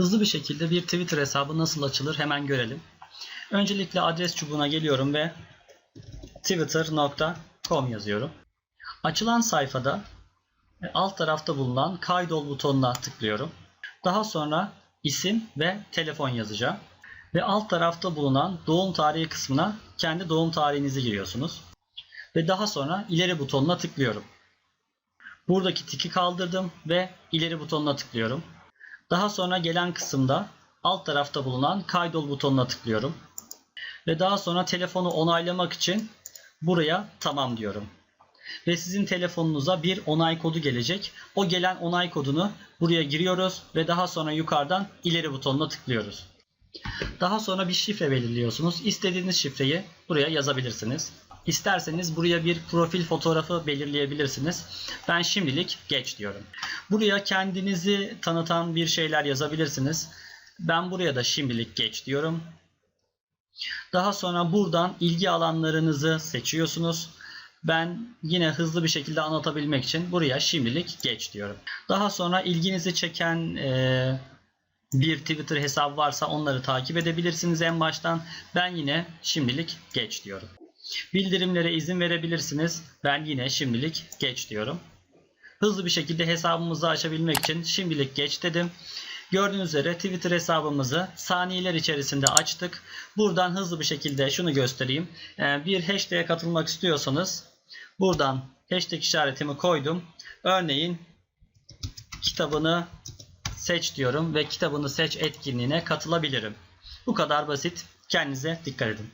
Hızlı bir şekilde bir Twitter hesabı nasıl açılır hemen görelim. Öncelikle adres çubuğuna geliyorum ve twitter.com yazıyorum. Açılan sayfada e, alt tarafta bulunan kaydol butonuna tıklıyorum. Daha sonra isim ve telefon yazacağım. Ve alt tarafta bulunan doğum tarihi kısmına kendi doğum tarihinizi giriyorsunuz. Ve daha sonra ileri butonuna tıklıyorum. Buradaki tiki kaldırdım ve ileri butonuna tıklıyorum. Daha sonra gelen kısımda alt tarafta bulunan kaydol butonuna tıklıyorum. Ve daha sonra telefonu onaylamak için buraya tamam diyorum. Ve sizin telefonunuza bir onay kodu gelecek. O gelen onay kodunu buraya giriyoruz ve daha sonra yukarıdan ileri butonuna tıklıyoruz. Daha sonra bir şifre belirliyorsunuz. İstediğiniz şifreyi buraya yazabilirsiniz. İsterseniz buraya bir profil fotoğrafı belirleyebilirsiniz. Ben şimdilik geç diyorum. Buraya kendinizi tanıtan bir şeyler yazabilirsiniz. Ben buraya da şimdilik geç diyorum. Daha sonra buradan ilgi alanlarınızı seçiyorsunuz. Ben yine hızlı bir şekilde anlatabilmek için buraya şimdilik geç diyorum. Daha sonra ilginizi çeken e, bir Twitter hesabı varsa onları takip edebilirsiniz en baştan. Ben yine şimdilik geç diyorum. Bildirimlere izin verebilirsiniz. Ben yine şimdilik geç diyorum. Hızlı bir şekilde hesabımızı açabilmek için şimdilik geç dedim. Gördüğünüz üzere Twitter hesabımızı saniyeler içerisinde açtık. Buradan hızlı bir şekilde şunu göstereyim. Ee, Bir hashtag'e katılmak istiyorsanız buradan hashtag işaretimi koydum. Örneğin kitabını seç diyorum ve kitabını seç etkinliğine katılabilirim. Bu kadar basit. Kendinize dikkat edin.